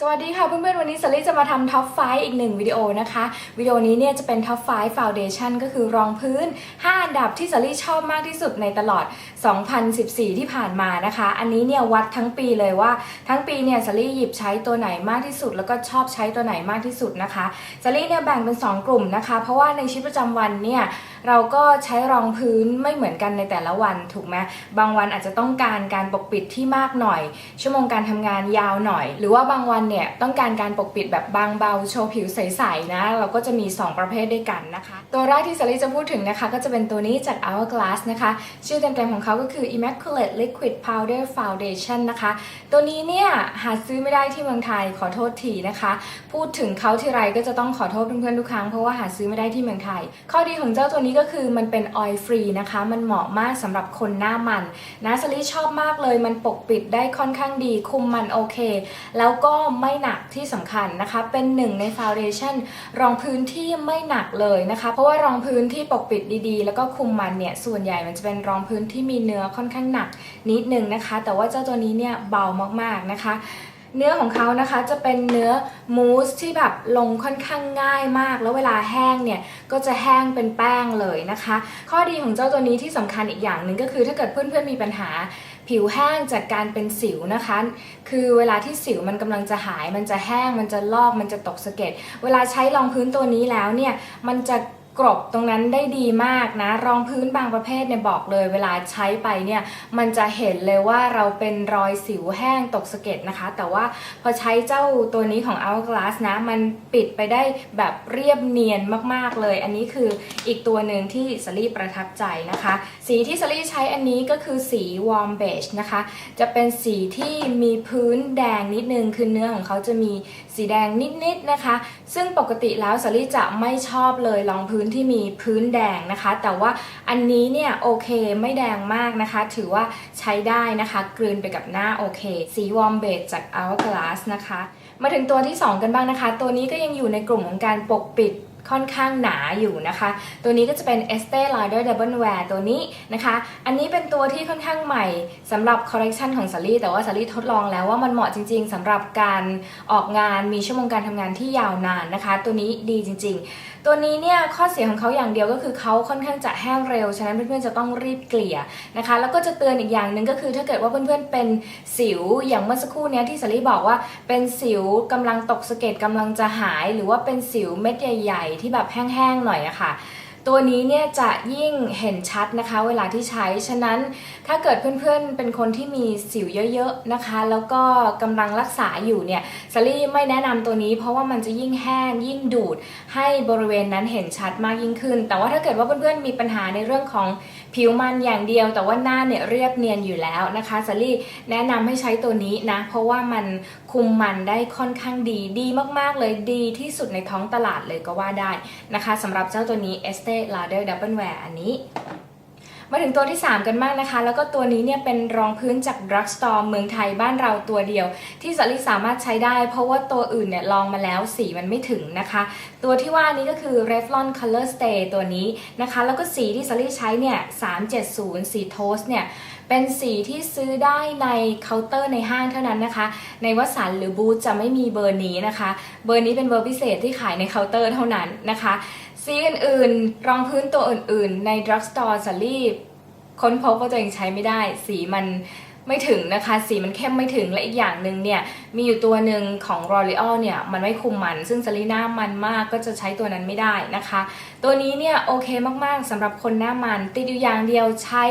สวัสดีค่ะเพื่อนๆ วันนี้สลี่จะมาทำท็อป5อีกหนึ่งวิดีโอนะคะ วิดีโอนี้เนี่ยจะเป็นท็อป5 Foundation ก็คือรองพื้น 5 อันดับที่สลี่ชอบมากที่สุดในตลอด 2014 ที่ผ่านมานะคะ อันนี้เนี่ยวัดทั้งปีเลยว่า ทั้งปีเนี่ยสลี่หยิบใช้ตัวไหนมากที่สุด แล้วก็ชอบใช้ตัวไหนมากที่สุดนะคะสลี่เนี่ยแบ่งเป็น 2 กลุ่มนะคะ เพราะว่าในชีวิตประจำวันเนี่ยเราก็ใช้รองพื้นไม่เหมือนกันในแต่ละวันถูกไหมบางวันอาจจะต้องการการปกปิดที่มากหน่อย ชั่วโมงการทำงานยาวหน่อย หรือว่าบางวันเนี่ยต้องการการปกปิดแบบบางเบาโชว์ผิวใสๆนะเราก็จะมี 2 ประเภทด้วยกันนะคะ ตัวแรกที่สลิจะพูดถึงนะคะ ก็จะเป็นตัวนี้จาก Hourglass นะคะ ชื่อเต็มๆของเขาก็คือ Immaculate Liquid Powder Foundation นะคะ ตัวนี้เนี่ยหาซื้อไม่ได้ที่เมืองไทยขอโทษทีนะคะ พูดถึงเขาทีไรก็จะต้องขอโทษเพื่อนๆทุกครั้งเพราะว่าหาซื้อไม่ได้ที่เมืองไทย ข้อดีของเจ้าตัวนี้ก็คือมันเป็นออยล์ฟรีนะคะ มันเหมาะมากสำหรับคนหน้ามันนะสลิชอบมากเลยมันปกปิดได้ค่อนข้างดีคุมมันโอเค แล้วก็ไม่หนักที่สำคัญนะคะ เป็นหนึ่งในฟาวเดชั่นรองพื้นที่ไม่หนักเลยนะคะ เพราะว่ารองพื้นที่ปกปิดดีๆ แล้วก็คุมมันเนี่ยส่วนใหญ่มันจะเป็นรองพื้นที่มีเนื้อค่อนข้างหนักนิดนึงนะคะ แต่ว่าเจ้าตัวนี้เนี่ยเบามากๆนะคะเนื้อของเขานะคะจะเป็นเนื้อมูสที่แบบลงค่อนข้างง่ายมาก แล้วเวลาแห้งเนี่ยก็จะแห้งเป็นแป้งเลยนะคะ ข้อดีของเจ้าตัวนี้ที่สำคัญอีกอย่างหนึ่งก็คือถ้าเกิดเพื่อนๆมีปัญหา ผิวแห้งจากการเป็นสิวนะคะ คือเวลาที่สิวมันกำลังจะหาย มันจะแห้ง มันจะลอก มันจะตกสะเก็ด เวลาใช้รองพื้นตัวนี้แล้วเนี่ย มันจะ กรบตรงนั้นได้ดีมากนะ รองพื้นบางประเภทเนี่ยบอกเลย เวลาใช้ไปเนี่ยมันจะเห็นเลยว่าเราเป็นรอยสิวแห้งตกสะเก็ดนะคะ แต่ว่าพอใช้เจ้าตัวนี้ของ Hourglass นะ มันปิดไปได้แบบเรียบเนียนมากๆเลย อันนี้คืออีกตัวหนึ่งที่สลี่ประทับใจนะคะ สีที่สลี่ใช้อันนี้ก็คือสี warm beige นะคะ จะเป็นสีที่มีพื้นแดงนิดนึงคือเนื้อของเขาจะมีสีแดงนิดๆนะคะ ซึ่งปกติแล้วสลี่จะไม่ชอบเลยรองพื้นที่มีพื้นแดงนะคะ แต่ว่าอันนี้เนี่ยโอเคไม่แดงมากนะคะ ถือว่าใช้ได้นะคะ กลืนไปกับหน้าโอเค สีวอร์มเบจจาก Hourglass นะคะ มาถึงตัวที่ 2 กันบ้างนะคะ ตัวนี้ก็ยังอยู่ในกลุ่มของการปกปิด ค่อนข้างหนาอยู่นะคะ ตัวนี้ก็จะเป็น Estee Lauder Double Wear ตัวนี้นะคะ อันนี้เป็นตัวที่ค่อนข้างใหม่สำหรับคอลเลกชันของสาลี่แต่ว่าสาลี่ทดลองแล้วว่ามันเหมาะจริง ๆสำหรับการออกงานมีชั่วโมงการทำงานที่ยาวนานนะคะ ตัวนี้ดีจริง ๆ ตัวนี้เนี่ยข้อเสียของเขาอย่างเดียวก็คือเขาค่อนข้างจะแห้งเร็ว ฉะนั้นเพื่อนๆจะต้องรีบเกลี่ยนะคะ แล้วก็จะเตือนอีกอย่างหนึ่งก็คือถ้าเกิดว่าเพื่อนๆเป็นสิวอย่างเมื่อสักครู่เนี้ยที่สาลี่บอกว่าเป็นสิวกำลังตกสะเก็ดกำลังจะหาย หรือว่าเป็นสิวเม็ดใหญ่ที่แบบแห้งๆหน่อยอะค่ะตัวนี้เนี่ยจะยิ่งเห็นชัดนะคะ เวลาที่ใช้ ฉะนั้นถ้าเกิดเพื่อนๆ เป็นคนที่มีสิวเยอะๆนะคะ แล้วก็กำลังรักษาอยู่เนี่ยสลี่ไม่แนะนำตัวนี้เพราะว่ามันจะยิ่งแห้งยิ่งดูด ให้บริเวณนั้นเห็นชัดมากยิ่งขึ้น แต่ว่าถ้าเกิดว่าเพื่อนๆมีปัญหาในเรื่องของ ผิวมันอย่างเดียวแต่ว่าหน้าเนี่ยเรียบเนียนอยู่แล้วนะคะซารี่แนะนำให้ใช้ตัวนี้นะ เพราะว่ามันคุมมันได้ค่อนข้างดีดีมากๆเลยดีที่สุดในท้องตลาดเลยก็ว่าได้นะคะสำหรับเจ้าตัวนี้ Estee Lauder Double Wear อันนี้ มาถึงตัวที่ 3 กันมากนะคะ แล้วก็ตัวนี้เนี่ยเป็นรองพื้นจาก Drugstore เมืองไทยบ้านเราตัวเดียว ที่สลิสามารถใช้ได้ เพราะว่าตัวอื่นเนี่ยลองมาแล้วสีมันไม่ถึงนะคะ ตัวที่ว่านี้ก็คือ Revlon Color Stay ตัวนี้นะคะ แล้วก็สีที่สลิใช้เนี่ย 370 สีโทสเนี่ยเป็นสีที่ซื้อได้ในเคาน์เตอร์ในห้างเท่านั้นนะคะ ในวัสันหรือบูธจะไม่มีเบอร์นี้นะคะ เบอร์นี้เป็นเบอร์พิเศษที่ขายในเคาน์เตอร์เท่านั้นนะคะ สีอื่นๆ รองพื้นตัวอื่นๆ ใน drugstore สลีปค้นพบว่าตัวเองใช้ไม่ได้ สีมันไม่ถึงนะคะ สีมันเข้มไม่ถึงและอีกอย่างหนึ่งเนี่ย มีอยู่ตัวหนึ่งของ L'Oreal เนี่ย มันไม่คุมมัน ซึ่งสลีหน้ามันมากก็จะใช้ตัวนั้นไม่ได้นะคะ ตัวนี้เนี่ย โอเคมากๆสำหรับคนหน้ามัน ติดอยู่อย่างเดียวใช้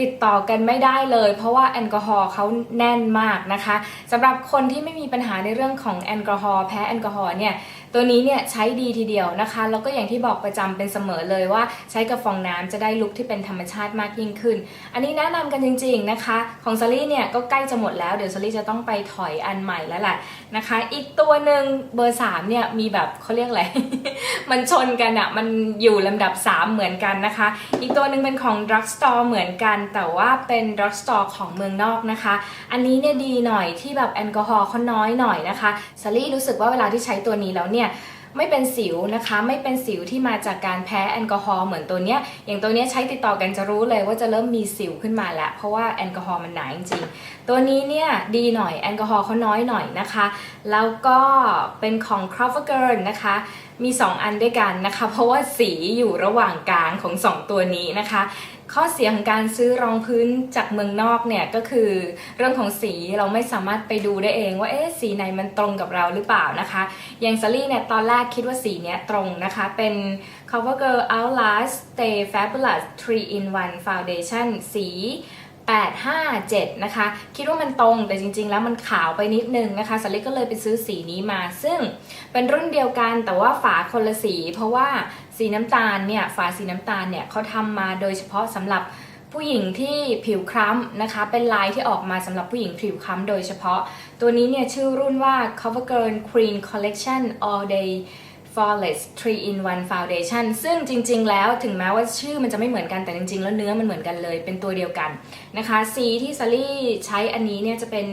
ติดต่อกันไม่ได้เลย เพราะว่าแอลกอฮอล์เขาแน่นมากนะคะสำหรับคนที่ไม่มีปัญหาในเรื่องของแอลกอฮอล์แพ้แอลกอฮอล์เนี่ยตัวนี้เนี่ยใช้ดีทีเดียวนะคะแล้วก็อย่างที่บอกประจำเป็นเสมอเลยว่าใช้กับฟองน้ำจะได้ลุคที่เป็นธรรมชาติมากยิ่งขึ้น อันนี้แนะนำกันจริง ๆนะคะ ของซารี่เนี่ยก็ใกล้จะหมดแล้วเดี๋ยวซารี่จะต้องไปถอยอันใหม่แล้วแหละนะคะ อีกตัวหนึ่งเบอร์3เนี่ยมีแบบเขาเรียกอะไร มันชนกันอะมันอยู่ลำดับ 3 เหมือนกันนะคะ อีกตัวหนึ่งเป็นของ drugstore เหมือนกัน แต่ว่าเป็น drugstore ของเมืองนอกนะคะ อันนี้เนี่ยดีหน่อยที่แบบแอลกอฮอล์เขาน้อยหน่อยนะคะซารี่รู้สึกว่าเวลาที่ใช้ตัวนี้แล้วเนี่ยไม่เป็นสิวนะคะไม่เป็นสิวที่มาจากการแพ้แอลกอฮอล์เหมือนตัวเนี้ยอย่างตัวเนี้ยใช้ติดต่อกันจะรู้เลยว่าจะเริ่มมีสิวขึ้นมาแล้ว เพราะว่าแอลกอฮอล์มันหนาจริงๆ ตัวนี้เนี่ยดีหน่อยแอลกอฮอล์เขาน้อยหน่อยนะคะ แล้วก็เป็นของ c r o v e r g i r l นะคะ มี 2 อันด้วยกันนะคะ เพราะว่าสีอยู่ระหว่างกลางของ 2 ตัวนี้นะคะ ข้อเสียของการซื้อรองพื้นจากเมืองนอกเนี่ยก็คือ เรื่องของสีเราไม่สามารถไปดูได้เองว่าเอ๊ะสีไหนมันตรงกับเราหรือเปล่านะคะอย่างซารี่เนี่ยตอนแรกคิดว่าสีเนี้ยตรงนะคะ เป็น CoverGirl Outlast Stay Fabulous 3 in 1 Foundation สี 857 นะคะ คิดว่ามันตรงแต่จริง ๆ แล้วมันขาวไปนิดนึงนะคะสลิกก็เลยไปซื้อสีนี้มา ซึ่งเป็นรุ่นเดียวกันแต่ว่าฝาคนละสี เพราะว่าสีน้ำตาลเนี่ยฝาสีน้ำตาลเนี่ยเขาทำมาโดยเฉพาะสำหรับผู้หญิงที่ผิวคล้ำนะคะ เป็นลายที่ออกมาสำหรับผู้หญิงผิวคล้ำโดยเฉพาะ ตัวนี้เนี่ยชื่อรุ่นว่า CoverGirl Queen Collection All Day Flawless 3 in 1 Foundation ซึ่งจริง ๆ แล้วถึงแม้ว่าชื่อมันจะไม่เหมือนกันแต่จริง ๆ แล้วเนื้อมันเหมือนกันเลยเป็นตัวเดียวกันนะคะ สีที่ซารี่ใช้อันนี้เนี่ยจะเป็น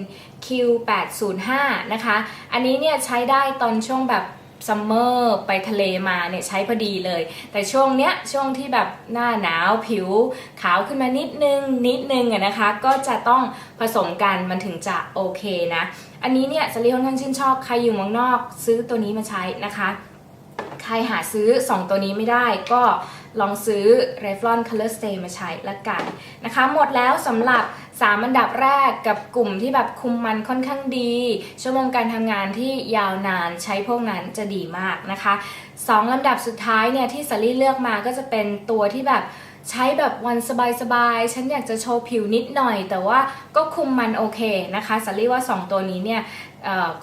Q805 นะคะ อันนี้เนี่ยใช้ได้ตอนช่วงแบบซัมเมอร์ไปทะเลมาเนี่ยใช้พอดีเลย แต่ช่วงเนี้ยช่วงที่แบบหน้าหนาวผิวขาวขึ้นมานิดนึง นิดนึงอะนะคะ ก็จะต้องผสมกันมันถึงจะโอเคนะ อันนี้เนี่ยซารี่ค่อนข้างชื่นชอบ ใครอยู่เมืองนอก ซื้อตัวนี้มาใช้นะคะ ใครหาซื้อ 2 ตัวนี้ไม่ได้ก็ลองซื้อ Revlon Color Stay มาใช้ละกันนะคะ หมดแล้วสำหรับ 3 อันดับแรกกับกลุ่มที่แบบคุมมันค่อนข้างดี ชั่วโมงการทำงานที่ยาวนานใช้พวกนั้นจะดีมากนะคะ 2 ลำดับสุดท้ายเนี่ยที่สลี่เลือกมาก็จะเป็นตัวที่แบบ ใช้แบบวันสบายๆ ฉันอยากจะโชว์ผิวนิดหน่อย แต่ว่าก็คุมมันโอเคนะคะสาลี่ว่า 2 ตัวนี้เนี่ย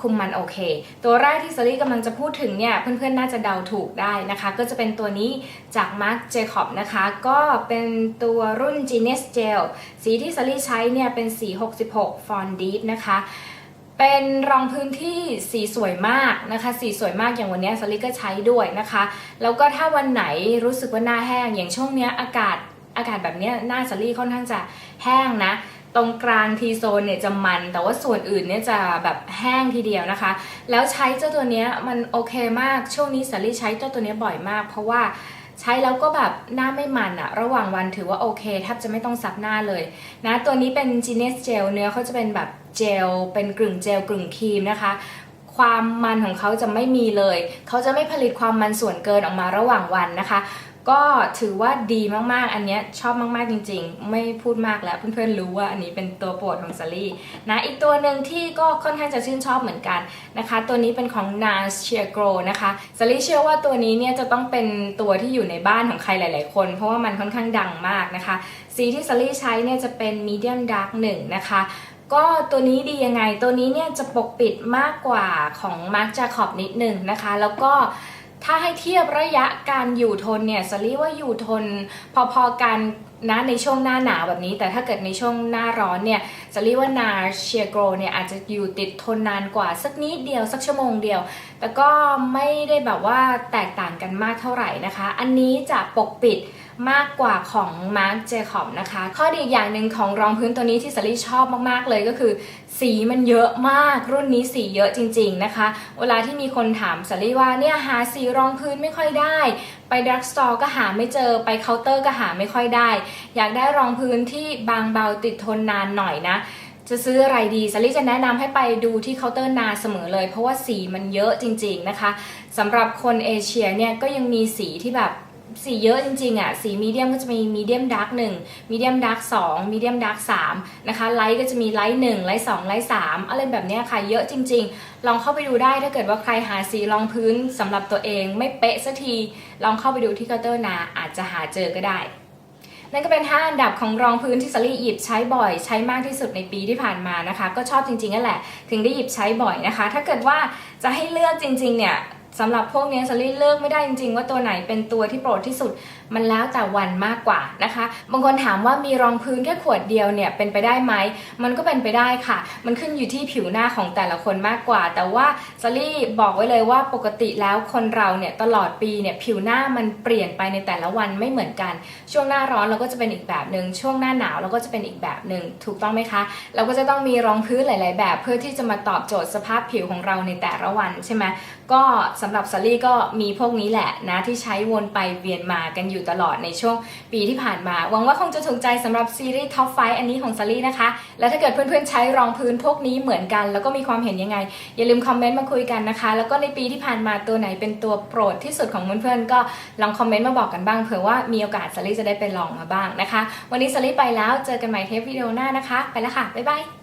คุมมันโอเค ตัวแรกที่ซารี่กำลังจะพูดถึงเนี่ยเพื่อนๆน่าจะเดาถูกได้นะคะ ก็จะเป็นตัวนี้จาก Marc Jacob นะคะ ก็เป็นตัวรุ่น Genius Gel สีที่ซารี่ใช้เนี่ยเป็นสี 66 Fond Deep นะคะ เป็นรองพื้นที่สีสวยมากนะคะ สีสวยมากอย่างวันนี้ซารีก็ใช้ด้วยนะคะ แล้วก็ถ้าวันไหนรู้สึกว่าหน้าแห้ง อย่างช่วงนี้อากาศอากาศแบบนี้หน้าซารี่ค่อนข้างจะแห้งนะ ตรงกลางทีโซนเนี่ยจะมัน แต่ว่าส่วนอื่นเนี่ยจะแบบแห้งทีเดียวนะคะ แล้วใช้เจ้าตัวนี้มันโอเคมากช่วงนี้สาลี่ใช้เจ้าตัวนี้บ่อยมาก เพราะว่า ใช้แล้วก็แบบหน้าไม่มันอะระหว่างวันถือว่าโอเคแทบจะไม่ต้องซับหน้าเลยนะตัวนี้เป็น g n e s Gel เนื้อเขาจะเป็นแบบเจลเป็นกึ่งเจลกึ่งครีมนะคะความมันของเขาจะไม่มีเลย เขาจะไม่ผลิตความมันส่วนเกินออกมาระหว่างวันนะคะ ก็ถือว่าดีมากๆ อันเนี้ยชอบมากๆจริง ๆ ไม่พูดมากแล้วเพื่อนๆรู้ว่าอันนี้เป็นตัวโปรดของซารี่นะอีกตัวหนึ่งที่ก็ค่อนข้างจะชื่นชอบเหมือนกันนะคะ ตัวนี้เป็นของ NARS Sheer Grow นะคะซารี่เชื่อว่าตัวนี้เนี่ยจะต้องเป็นตัวที่อยู่ในบ้านของใครหลาย ๆ คน เพราะว่ามันค่อนข้างดังมากนะคะ สีที่ซารี่ใช้เนี่ยจะเป็น Medium Dark 1 นะคะก็ตัวนี้ดียังไงตัวนี้เนี่ยจะปกปิดมากกว่าของ Marc Jacob นิดนึงนะคะ แล้วก็ ถ้าให้เทียบระยะการอยู่ทนเนี่ยสลีว่าอยู่ทนพอๆกันนะในช่วงหน้าหนาวแบบนี้ แต่ถ้าเกิดในช่วงหน้าร้อนเนี่ยจะรีว่านาเชียโกรเนี่ยอาจจะอยู่ติดทนนานกว่าสักนิดเดียวสักชั่วโมงเดียว แต่ก็ไม่ได้แบบว่าแตกต่างกันมากเท่าไหร่นะคะ อันนี้จะปกปิด มากกว่าของ Marc Jacob นะคะ ข้อดีอีกอย่างหนึ่งของรองพื้นตัวนี้ที่สลีชอบมากๆเลยก็คือ สีมันเยอะมากรุ่นนี้สีเยอะจริง ๆนะคะ เวลาที่มีคนถามสลีว่าเนี่ยหาสีรองพื้นไม่ค่อยได้ ไปดักสตอร์ก็หาไม่เจอไปเคาน์เตอร์ก็หาไม่ค่อยได้ อยากได้รองพื้นที่บางเบาติดทนนานหน่อยนะจะซื้ออะไรดีสลิจะแนะนำให้ไปดูที่เคาน์เตอร์นาเสมอเลย เพราะว่าสีมันเยอะจริง ๆนะคะสำหรับคนเอเชียเนี่ยก็ยังมีสีที่แบบ สีเยอะจริงๆอะสีมีเดียมก็จะมีมีเดียมดาร์กหนึ่งมีเดียมดาร์กสองมีเดียมดาร์กสามนะคะไลท์ก็จะมีไลท์หนึ่งไลท์สองไลท์สามอะไรแบบนี้ค่ะเยอะจริง ๆ ลองเข้าไปดูได้ถ้าเกิดว่าใครหาสีรองพื้นสำหรับตัวเองไม่เป๊ะสักที ลองเข้าไปดูที่เคาน์เตอร์นาอาจจะหาเจอก็ได้ นั่นก็เป็น 5 อันดับของรองพื้นที่สลี่หยิบใช้บ่อยใช้มากที่สุดในปีที่ผ่านมานะคะ ก็ชอบจริงๆนั่นแหละ ถึงได้หยิบใช้บ่อยนะคะ ถ้าเกิดว่าจะให้เลือกจริงๆเนี่ย สำหรับพวกนี้สลี่เลือกไม่ได้จริงๆ ว่าตัวไหนเป็นตัวที่โปรดที่สุด มันแล้วแต่วันมากกว่านะคะ บางคนถามว่ามีรองพื้นแค่ขวดเดียวเนี่ยเป็นไปได้ไหม มันก็เป็นไปได้ค่ะ มันขึ้นอยู่ที่ผิวหน้าของแต่ละคนมากกว่า แต่ว่าสลี่บอกไว้เลยว่าปกติแล้วคนเราเนี่ยตลอดปีเนี่ยผิวหน้ามันเปลี่ยนไปในแต่ละวันไม่เหมือนกัน ช่วงหน้าร้อนเราก็จะเป็นอีกแบบหนึ่งช่วงหน้าหนาวเราก็จะเป็นอีกแบบหนึ่งถูกต้องไหมคะ เราก็จะต้องมีรองพื้นหลาย ๆ แบบ เพื่อที่จะมาตอบโจทย์สภาพผิวของเราในแต่ละวันใช่ไหมก็สำหรับสลี่ก็มีพวกนี้แหละนะที่ใช้วนไปเวียนมากันอยู่ตลอดในช่วงปีที่ผ่านมา หวังว่าคงจะถูกใจสำหรับซีรีส์ท็อปไฟอันนี้ของสลี่นะคะ และถ้าเกิดเพื่อนๆใช้รองพื้นพวกนี้เหมือนกัน แล้วก็มีความเห็นยังไง อย่าลืมคอมเมนต์มาคุยกันนะคะ แล้วก็ในปีที่ผ่านมาตัวไหนเป็นตัวโปรดที่สุดของเพื่อนๆก็ลองคอมเมนต์มาบอกกันบ้างเผื่อว่ามีโอกาสสลี่จะได้ไปลองมาบ้างนะคะ วันนี้สลี่ไปแล้วเจอกันใหม่เทปวิดีโอหน้านะคะ ไปแล้วค่ะบ๊ายบาย